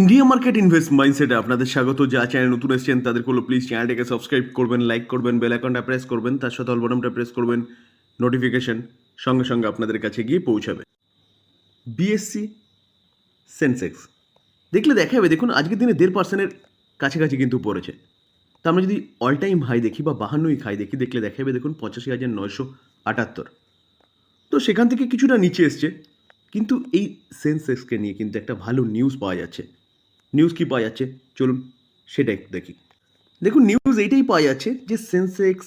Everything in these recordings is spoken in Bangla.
ইন্ডিয়া মার্কেট ইনভেস্ট মাইন্ডসেটে আপনাদের স্বাগত। যা চ্যানেল নতুন এসেছেন তাদের হলো প্লিজ চ্যানেলটাকে সাবস্ক্রাইব করবেন লাইক করবেন বেল আইকনটা প্রেস করবেন, তার সাথে অল বটনটা প্রেস করবেন নোটিফিকেশন সঙ্গে সঙ্গে আপনাদের কাছে গিয়ে পৌঁছাবে। বিএসসি সেন্সেক্স দেখলে দেখা যাবে দেখুন, আজকের দিনে দেড় পার্সেন্টের কাছাকাছি কিন্তু পড়েছে। তা আমরা যদি অল টাইম হাই দেখি বা বাহান্নই হাই দেখি, দেখলে দেখা যাবে দেখুন, পঁচাশি হাজার নয়শো আটাত্তর। তো সেখান থেকে কিছুটা নিচে এসছে, কিন্তু এই সেন্সেক্সকে নিয়ে কিন্তু একটা ভালো নিউজ পাওয়া যাচ্ছে। নিউজ কি পাওয়া যাচ্ছে? চলুন সেটা একটু দেখি। দেখুন নিউজ এইটাই পাওয়া যাচ্ছে যে Sensex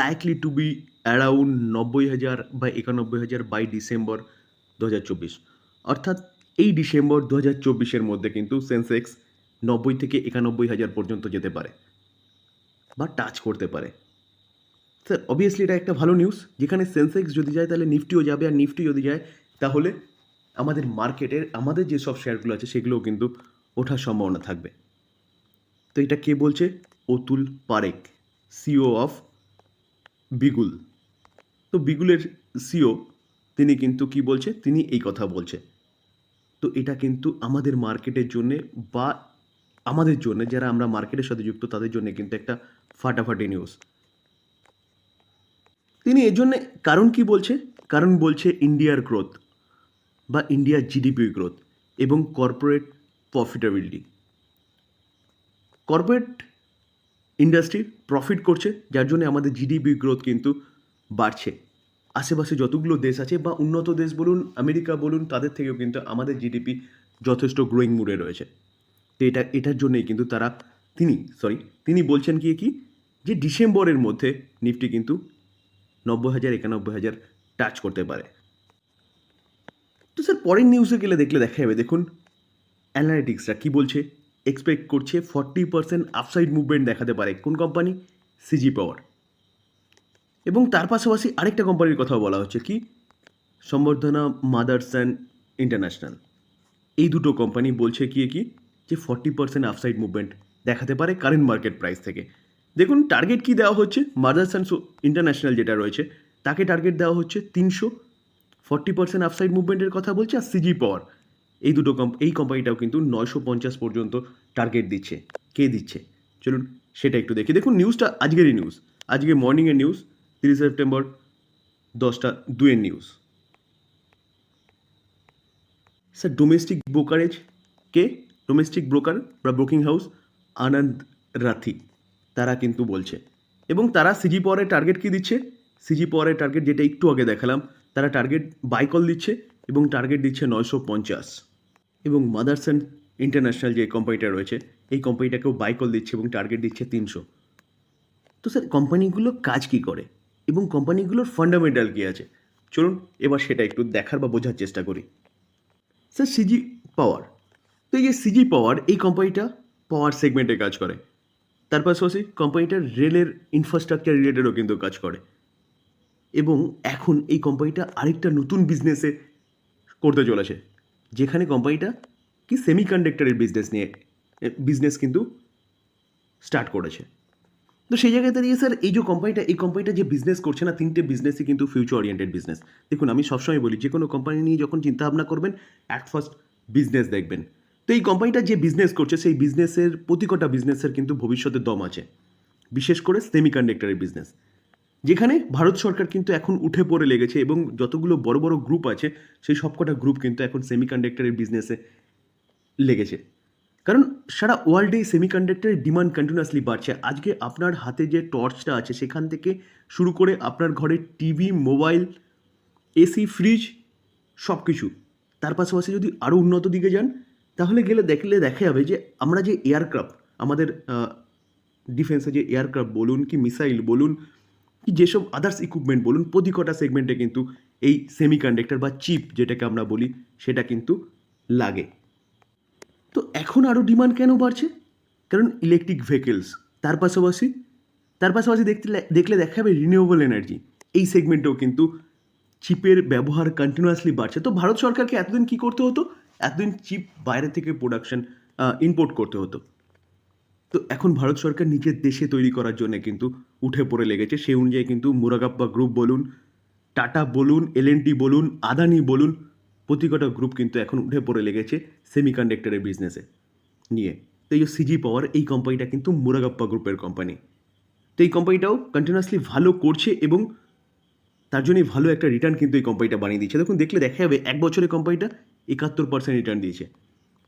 likely to be around নব্বই হাজার বা একানব্বই হাজার বাই ডিসেম্বর দু হাজার চব্বিশ। অর্থাৎ এই ডিসেম্বর দু হাজার চব্বিশের মধ্যে কিন্তু সেন্সেক্স নব্বই থেকে একানব্বই হাজার পর্যন্ত যেতে পারে বা টাচ করতে পারে। স্যার অবভিয়াসলি এটা একটা ভালো নিউজ যেখানে সেন্সেক্স যদি যায়, তাহলে নিফটিও যাবে। আর নিফটি যদি যায়, তাহলে আমাদের মার্কেটের আমাদের যেসব শেয়ারগুলো আছে, সেগুলোও কিন্তু ওঠার সম্ভাবনা থাকবে। তো এটা কে বলছে? অতুল পারেক সিও অফ বিগুল তো বিগুলের সিও তিনি কিন্তু কি বলছে? তিনি এই কথা বলছে। তো এটা কিন্তু আমাদের মার্কেটের জন্যে বা আমাদের জন্য, যারা আমরা মার্কেটের সাথে যুক্ত, তাদের জন্য কিন্তু একটা ফাটাফাটি নিউজ তিনি এর জন্যে কারণ কি বলছে? কারণ বলছে ইন্ডিয়ার গ্রোথ বা ইন্ডিয়ার জিডিপি গ্রোথ এবং corporate profitability corporate industry profit করছে, যার জন্য আমাদের জিডিপি গ্রোথ কিন্তু বাড়ছে। আশেপাশে যতগুলো দেশ আছে বা উন্নত দেশ বলুন, আমেরিকা বলুন, তাদের থেকেও কিন্তু আমাদের জিডিপি যথেষ্ট গ্রোয়িং মুডে রয়েছে। তো এটা, এটার জন্যই কিন্তু তারা, তিনি সরি তিনি বলছেন কি কি? যে ডিসেম্বরের মধ্যে নিফটি কিন্তু নব্বই হাজার, একানব্বই হাজার টাচ করতে পারে। তো স্যার পরের নিউজে গেলে দেখলে দেখা যাবে দেখুন অ্যানালিটিক্সরা কী বলছে? এক্সপেক্ট করছে ফর্টি পার্সেন্ট আপসাইড মুভমেন্ট দেখাতে পারে। কোন কোম্পানি সিজি পাওয়ার এবং তার পাশাপাশি আরেকটা কোম্পানির কথাও বলা হচ্ছে কি? সম্বর্ধনা মাদার্স অ্যান্ড ইন্টারন্যাশনাল এই দুটো কোম্পানি বলছে কি কি? যে ফর্টি পার্সেন্ট আপসাইড মুভমেন্ট দেখাতে পারে কারেন্ট মার্কেট প্রাইস থেকে। দেখুন টার্গেট কি দেওয়া হচ্ছে? মাদার্স অ্যান্ড ইন্টারন্যাশনাল যেটা রয়েছে, তাকে টার্গেট দেওয়া হচ্ছে তিনশো। ফর্টি পার্সেন্ট আপসাইড মুভমেন্টের কথা বলছে আর সিজি পাওয়ার এই দুটো এই কোম্পানিটাও কিন্তু নয়শো পঞ্চাশ পর্যন্ত টার্গেট দিচ্ছে। কে দিচ্ছে? চলুন সেটা একটু দেখি। দেখুন নিউজটা আজকেরই নিউজ আজকে মর্নিংয়ের নিউজ তিরিশে সেপ্টেম্বর, দশটা দুয়ের নিউজ স্যার ডোমেস্টিক ব্রোকারেজ কে? ডোমেস্টিক ব্রোকার বা ব্রোকিং হাউস আনন্দ রাথি। তারা কিন্তু বলছে। এবং তারা সিজি পাওয়ারের টার্গেট কি দিচ্ছে? সিজি পাওয়ারের টার্গেট যেটা একটু আগে দেখালাম, তারা টার্গেট বাইকল দিচ্ছে এবং টার্গেট দিচ্ছে নয়শো পঞ্চাশ। এবং মাদার্স অ্যান্ড ইন্টারন্যাশনাল যে কোম্পানিটা রয়েছে, এই কোম্পানিটাকেও বাইকল দিচ্ছে এবং টার্গেট দিচ্ছে তিনশো। তো স্যার কোম্পানিগুলো কাজ কি করে? এবং কোম্পানিগুলোর ফান্ডামেন্টাল কী আছে? চলুন এবার সেটা একটু দেখার বা বোঝার চেষ্টা করি। স্যার সিজি পাওয়ার তো এই যে সিজি পাওয়ার এই কোম্পানিটা পাওয়ার সেগমেন্টে কাজ করে। তার পাশাপাশি কোম্পানিটা রেলের ইনফ্রাস্ট্রাকচার রিলেটেডও কিন্তু কাজ করে। এবং এখন এই কোম্পানিটা আরেকটা নতুন বিজনেসে করতে চলেছে। যেখানে কোম্পানিটা কি সেমিকন্ডাক্টরের বিজনেস নিয়ে বিজনেস কিন্তু স্টার্ট করেছে। তো সেই জায়গায় দাঁড়িয়ে, স্যার, এই যে কোম্পানিটা, এই কোম্পানিটা যে বিজনেস করছে না, তিনটে বিজনেসই কিন্তু ফিউচার ওরিয়েন্টেড বিজনেস দেখুন, আমি সবসময় বলি যে কোনো কোম্পানি নিয়ে যখন চিন্তাভাবনা করবেন অ্যাট ফার্স্ট বিজনেস দেখবেন। তো এই কোম্পানিটা যে বিজনেস করছে, সেই বিজনেসের প্রতিকটা বিজনেসের কিন্তু ভবিষ্যতের দম আছে। বিশেষ করে সেমিকন্ডাক্টরের বিজনেস যেখানে ভারত সরকার কিন্তু এখন উঠে পড়ে লেগেছে এবং যতগুলো বড় বড় গ্রুপ আছে, সেই সবকটা গ্রুপ কিন্তু এখন সেমিকন্ডাক্টরের বিজনেসে লেগেছে। কারণ সারা ওয়ার্ল্ডে সেমিকন্ডাক্টরের ডিমান্ড কন্টিনিউয়াসলি বাড়ছে। আজকে আপনার হাতে যে টর্চটা আছে, সেখান থেকে শুরু করে আপনার ঘরে টিভি মোবাইল এসি ফ্রিজ সব কিছু তার পাশাপাশি যদি আরও উন্নত দিকে যান, তাহলে গেলে দেখলে দেখা যাবে যে আমরা যে এয়ারক্রাফট আমাদের ডিফেন্সে যে এয়ারক্রাফট বলুন কি মিসাইল বলুন যেসব আদার্স ইকুইপমেন্ট বলুন, প্রতি কটা সেগমেন্টে কিন্তু এই সেমিকন্ডাক্টর বা চিপ যেটাকে আমরা বলি, সেটা কিন্তু লাগে। তো এখন আরও ডিমান্ড কেন বাড়ছে? কারণ ইলেকট্রিক ভেহিকেলস তার পাশাপাশি তার পাশাপাশি দেখতে দেখলে দেখা যাবে রিনিউয়েবল এনার্জি এই সেগমেন্টেও কিন্তু চিপের ব্যবহার কন্টিনিউয়াসলি বাড়ছে। তো ভারত সরকারকে এতদিন কী করতে হতো? এতদিন চিপ বাইরে থেকে প্রোডাকশন ইম্পোর্ট করতে হতো। তো এখন ভারত সরকার নিজের দেশে তৈরি করার জন্য কিন্তু উঠে পড়ে লেগেছে। সেই অনুযায়ী কিন্তু মুরাগাপ্পা গ্রুপ বলুন, টাটা বলুন এল বলুন, আদানি বলুন, প্রতিকটা গ্রুপ কিন্তু এখন উঠে পড়ে লেগেছে সেমিকন্ডাক্টরের বিজনেসে নিয়ে। তো এই সিজি পাওয়ার এই কোম্পানিটা কিন্তু মুরাগাপ্পা গ্রুপের কোম্পানি তো এই কোম্পানিটাও কন্টিনিউয়াসলি ভালো করছে এবং তার জন্যই ভালো একটা রিটার্ন কিন্তু এই কোম্পানিটা বানিয়ে দিচ্ছে। দেখুন, দেখলে দেখা যাবে এক বছরে কোম্পানিটা একাত্তর পার্সেন্ট রিটার্ন দিয়েছে।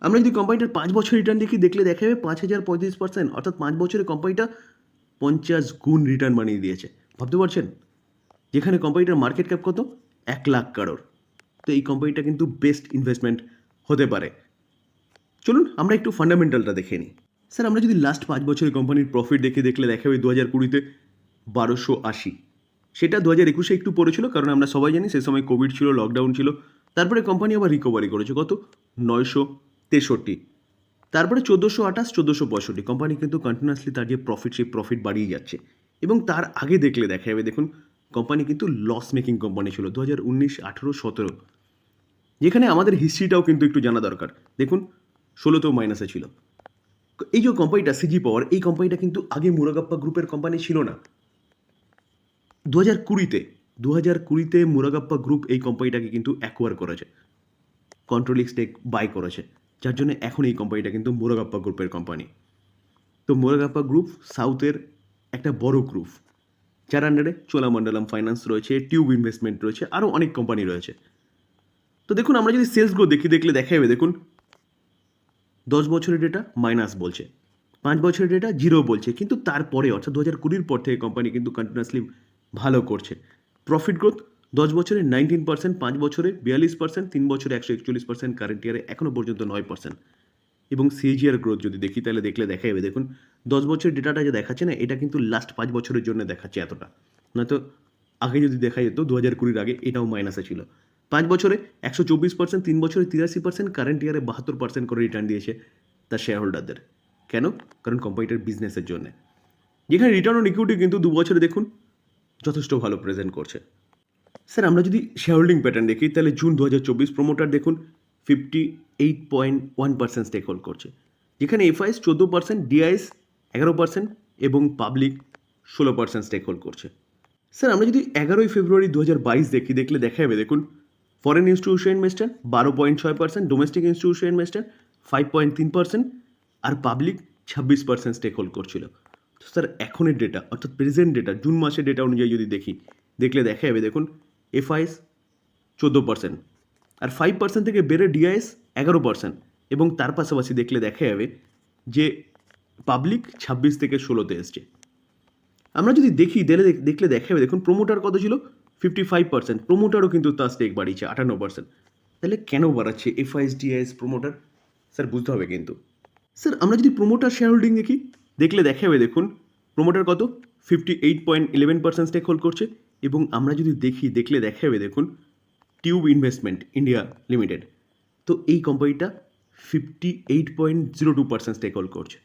আমরা যদি কোম্পানিটার পাঁচ বছর রিটার্ন দেখি, দেখলে দেখা যাবে পাঁচ হাজার পঁয়ত্রিশ পার্সেন্ট অর্থাৎ পাঁচ বছরে কোম্পানিটা পঞ্চাশ গুণ রিটার্ন বানিয়ে দিয়েছে। ভাবতে পারছেন? যেখানে কোম্পানিটার মার্কেট ক্যাপ কত? এক লাখ কারোর। তো এই কোম্পানিটা কিন্তু বেস্ট ইনভেস্টমেন্ট হতে পারে। চলুন, আমরা একটু ফান্ডামেন্টালটা দেখে নিই। স্যার, আমরা যদি লাস্ট পাঁচ বছরের কোম্পানির প্রফিট দেখে, দেখলে দেখা যাবে দু হাজার কুড়িতে বারোশো আশি। সেটা দু হাজার একুশে একটু পড়েছিল, কারণ আমরা সবাই জানি সে সময় কোভিড ছিল লকডাউন ছিল। তারপরে কোম্পানি আবার রিকভারি করেছে। কত? নয়শো তেষট্টি। তারপরে চোদ্দোশো আঠাশ, চোদ্দোশো পঁয়ষট্টি। কোম্পানি কিন্তু কন্টিনিউয়াসলি তার যে প্রফিট সেই প্রফিট বাড়িয়ে যাচ্ছে। এবং তার আগে দেখলে দেখা যাবে, দেখুন কোম্পানি কিন্তু লস মেকিং কোম্পানি ছিল দু হাজার উনিশ, আঠেরো, সতেরো। যেখানে আমাদের হিস্ট্রিটাও কিন্তু একটু জানা দরকার। দেখুন, ষোলোতেও মাইনাসে ছিল। এই যে কোম্পানিটা সিজি পাওয়ার এই কোম্পানিটা কিন্তু আগে মুরাগাপ্পা গ্রুপের কোম্পানি ছিল না। দু হাজার কুড়িতে দু হাজার কুড়িতে মুরাগাপ্পা গ্রুপ এই কোম্পানিটাকে কিন্তু অ্যাকোয়ার করেছে। কন্ট্রোলিং স্টেক বাই করেছে। যার জন্য এখন এই কোম্পানিটা কিন্তু মুরাগাপ্পা গ্রুপের কোম্পানি তো মুরাগাপ্পা গ্রুপ সাউথের একটা বড় গ্রুপ যার আন্ডারে চোলামণ্ডলম ফাইন্যান্স রয়েছে টিউব ইনভেস্টমেন্ট রয়েছে আরও অনেক কোম্পানি রয়েছে। তো দেখুন, আমরা যদি সেলস গ্রোথ দেখি দেখলে দেখা যাবে দেখুন। দশ বছরের ডেটা মাইনাস বলছে, পাঁচ বছরের ডেটা জিরো বলছে, কিন্তু তারপরে, অর্থাৎ দু হাজার কুড়ির পর থেকে কোম্পানি কিন্তু কন্টিনিউয়াসলি ভালো করছে। প্রফিট গ্রোথ দশ বছরে নাইনটিন পার্সেন্ট পাঁচ বছরে বিয়াল্লিশ পার্সেন্ট তিন বছরে একশো একচল্লিশ পার্সেন্ট কারেন্ট ইয়ারে এখনও পর্যন্ত নয় পার্সেন্ট এবং সিজিআর গ্রোথ যদি দেখি, তাহলে দেখলে দেখা যাবে, দেখুন, দশ বছরের ডেটাটা যে দেখাচ্ছে না, এটা কিন্তু লাস্ট পাঁচ বছরের জন্য দেখাচ্ছে এতটা। নয়তো আগে যদি দেখা যেত দু হাজার কুড়ির আগে এটাও মাইনাসে ছিল। পাঁচ বছরে একশো চব্বিশ পার্সেন্ট তিন বছরে তিরাশি পার্সেন্ট কারেন্ট ইয়ারে বাহাত্তর পার্সেন্ট করে রিটার্ন দিয়েছে তার শেয়ার হোল্ডারদের কেন? কারণ কোম্পানিটার বিজনেসের জন্য। যেখানে রিটার্ন অন ইকুইটি কিন্তু দু বছরে দেখুন, যথেষ্ট ভালো প্রেজেন্ট করছে। স্যার, আমরা যদি শেয়ার হোল্ডিং প্যাটার্ন দেখি, তাহলে জুন দু হাজার চব্বিশ প্রোমোটার দেখুন fifty eight point one percent stake hold করছে যেখানে এফআইএস চোদ্দ পার্সেন্ট ডিআইএস এগারো পার্সেন্ট এবং পাবলিক ষোলো পার্সেন্ট স্টেক হোল্ড করছে। স্যার, আমরা যদি এগারোই ফেব্রুয়ারি দু হাজার বাইশ দেখি, দেখলে দেখা যাবে দেখুন ফরেন ইনস্টিটিউশন ইনভেস্টার বারো পয়েন্ট ছয় percent domestic institution investor five point তিন পার্সেন্ট আর পাবলিক ছাব্বিশ পার্সেন্ট স্টেক হোল্ড করছিল। তো স্যার, এখনের ডেটা অর্থাৎ প্রেজেন্ট ডেটা জুন মাসের ডেটা অনুযায়ী যদি দেখি, দেখলে দেখা যাবে দেখুন এফআইএস চোদ্দ পার্সেন্ট আর ফাইভ পার্সেন্ট থেকে বেড়ে ডিআইএস এগারো পার্সেন্ট এবং তার পাশাপাশি দেখলে দেখা যাবে যে পাবলিক ছাব্বিশ থেকে ষোলোতে এসছে। আমরা যদি দেখি দিলে দেখলে দেখা যাবে, দেখুন প্রোমোটার কত ছিল? ফিফটি ফাইভ পার্সেন্ট প্রোমোটারও কিন্তু তার স্টেক বাড়িয়েছে, আটান্ন পার্সেন্ট তাহলে কেন বাড়াচ্ছে এফআইএস ডিআইএস প্রোমোটার স্যার, বুঝতে হবে কিন্তু। স্যার, আমরা যদি প্রোমোটার শেয়ার হোল্ডিং দেখি, দেখলে দেখা যাবে, দেখুন প্রোমোটার কত? Fifty eight point eleven percent stake hold করছে। এবং আমরা যদি দেখি, দেখলে দেখা যাবে, দেখুন টিউব ইনভেস্টমেন্ট ইন্ডিয়া লিমিটেড তো এই কোম্পানিটা fifty eight point zero two percent stake hold করছে।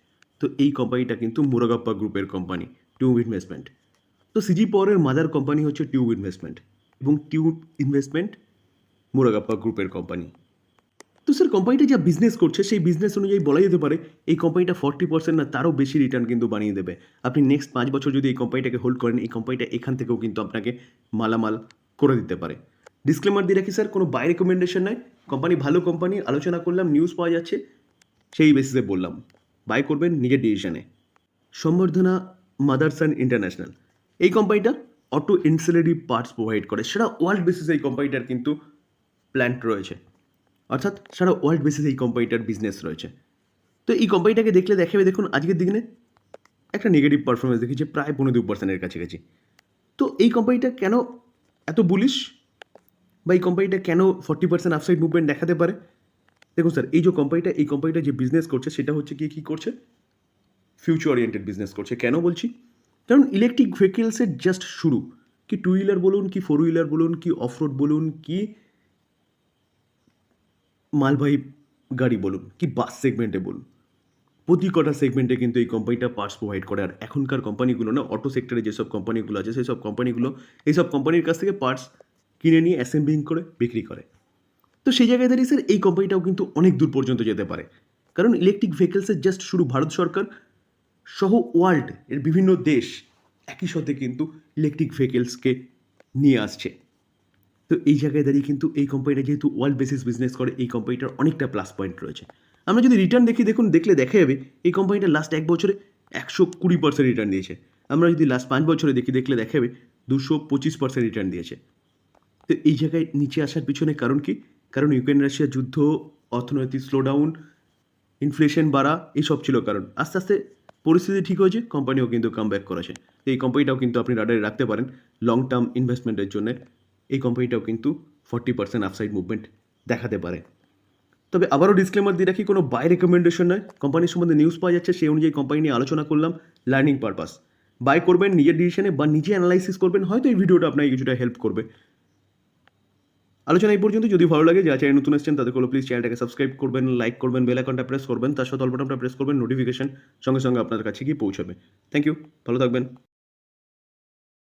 তো এই কোম্পানিটা কিন্তু মুরাগাপ্পা গ্রুপের কোম্পানি টিউব ইনভেস্টমেন্ট তো সিজি পাওয়ারের মাদার কোম্পানি হচ্ছে টিউব ইনভেস্টমেন্ট এবং টিউব ইনভেস্টমেন্ট মুরাগাপ্পা গ্রুপের কোম্পানি তো স্যার কোম্পানিটা যা বিজনেস করছে, সেই বিজনেস অনুযায়ী বলা যেতে পারে, এই কোম্পানিটা ফর্টি পার্সেন্ট না, তারও বেশি রিটার্ন কিন্তু বানিয়ে দেবে। আপনি নেক্সট পাঁচ বছর যদি এই কোম্পানিটাকে হোল্ড করেন, এই কোম্পানিটা এখান থেকেও কিন্তু আপনাকে মালামাল করে দিতে পারে। ডিসক্লেমার দিয়ে রাখি স্যার কোনো বাই রেকমেন্ডেশন নয় কোম্পানি ভালো কোম্পানি আলোচনা করলাম নিউজ পাওয়া যাচ্ছে, সেই বেসিসে বললাম। বাই করবেন, নিজের ডিসিশনে সম্বর্ধনা মাদারসান ইন্টারন্যাশনাল এই কোম্পানিটা অটো ইনসুলেরি পার্টস প্রোভাইড করে। সেটা ওয়ার্ল্ড বেসিসে এই কোম্পানিটার কিন্তু প্ল্যান্ট রয়েছে। অর্থাৎ সারা ওয়ার্ল্ড বেসিস এই কোম্পানিটার বিজনেস রয়েছে। তো এই কোম্পানিটাকে দেখলে দেখাবে, দেখুন আজকের দিনে একটা নেগেটিভ পারফরমেন্স দেখেছি, প্রায় পনেরো দু পার্সেন্টের কাছাকাছি। তো এই কোম্পানিটা কেন এত বুলিশ বা এই কোম্পানিটা কেন ফর্টি পার্সেন্ট আপসাইড মুভমেন্ট দেখাতে পারে? দেখুন স্যার এই যে কোম্পানিটা এই কোম্পানিটা যে বিজনেস করছে, সেটা হচ্ছে কি, কী করছে? ফিউচার ওরিয়েন্টেড বিজনেস করছে। কেন বলছি? কারণ ইলেকট্রিক ভেহিকেলসের জাস্ট শুরু। কি টু হুইলার বলুন, কি ফোর হুইলার বলুন, কি অফ রোড বলুন, কি মালবাহী গাড়ি বলুন কি বাস সেগমেন্টে বলুন, প্রতি কটা সেগমেন্টে কিন্তু এই কোম্পানিটা পার্টস প্রোভাইড করে। আর এখনকার কোম্পানিগুলো না অটো সেক্টরে যেসব কোম্পানিগুলো আছে সেই সব কোম্পানিগুলো এইসব কোম্পানির কাছ থেকে পার্টস কিনে নিয়ে অ্যাসেম্বলিং করে, বিক্রি করে। তো সেই জায়গায় দাঁড়িয়ে স্যার এই কোম্পানিটাও কিন্তু অনেক দূর পর্যন্ত যেতে পারে। কারণ ইলেকট্রিক ভেহিকেলসের জাস্ট শুরু ভারত সরকার সহ ওয়ার্ল্ড এর বিভিন্ন দেশ একই সাথে কিন্তু ইলেকট্রিক ভেহিকেলসকে নিয়ে আসছে। তো এই জায়গায় দাঁড়িয়ে কিন্তু এই কোম্পানিটা যেহেতু ওয়ার্ল্ড বেসিস বিজনেস করে, এই কোম্পানিটার অনেকটা প্লাস পয়েন্ট রয়েছে। আমরা যদি রিটার্ন দেখি, দেখুন, দেখলে দেখা যাবে এই কোম্পানিটা লাস্ট এক বছরে একশো কুড়ি পার্সেন্ট রিটার্ন দিয়েছে। আমরা যদি লাস্ট পাঁচ বছরে দেখি, দেখলে দেখা যাবে দুশো পঁচিশ পার্সেন্ট রিটার্ন দিয়েছে। তো এই জায়গায় নিচে আসার পিছনে কারণ কি? কারণ ইউক্রেন রাশিয়া যুদ্ধ, অর্থনৈতিক স্লোডাউন ইনফ্লেশন বাড়া এইসব ছিল কারণ। আস্তে আস্তে পরিস্থিতি ঠিক হয়েছে কোম্পানিও কিন্তু কাম ব্যাক করেছে। তো এই কোম্পানিটাও কিন্তু আপনি রাডারে রাখতে পারেন লং টার্ম ইনভেস্টমেন্টের জন্য। এই কোম্পানিটাও কিন্তু ফর্টি পার্সেন্ট আপসাইড মুভমেন্ট দেখাতে পারে। তবে আবারও ডিসক্লেমার দিয়ে রাখি, কোনো বাই রেকমেন্ডেশন নয়। কোম্পানির সম্বন্ধে নিউজ পাওয়া যাচ্ছে, সেই অনুযায়ী কোম্পানি নিয়ে আলোচনা করলাম লার্নিং পারপাস বাই করবেন, নিজের ডিসিশনে বা নিজে অ্যানালাইসিস করবেন, হয়তো এই ভিডিওটা আপনাকে কিছুটা হেল্প করবে। আলোচনা এই পর্যন্ত, যদি ভালো লাগে, যারা চ্যানেল নতুন এসেছেন তাদের হলো প্লিজ চ্যানেলটাকে সাবস্ক্রাইব করবেন লাইক করবেন বেল আইকনটা প্রেস করবেন, তার সাথে অল বাটনটা প্রেস করবেন নোটিফিকেশন সঙ্গে সঙ্গে আপনার কাছে গিয়ে পৌঁছাবে। থ্যাংক ইউ ভালো থাকবেন।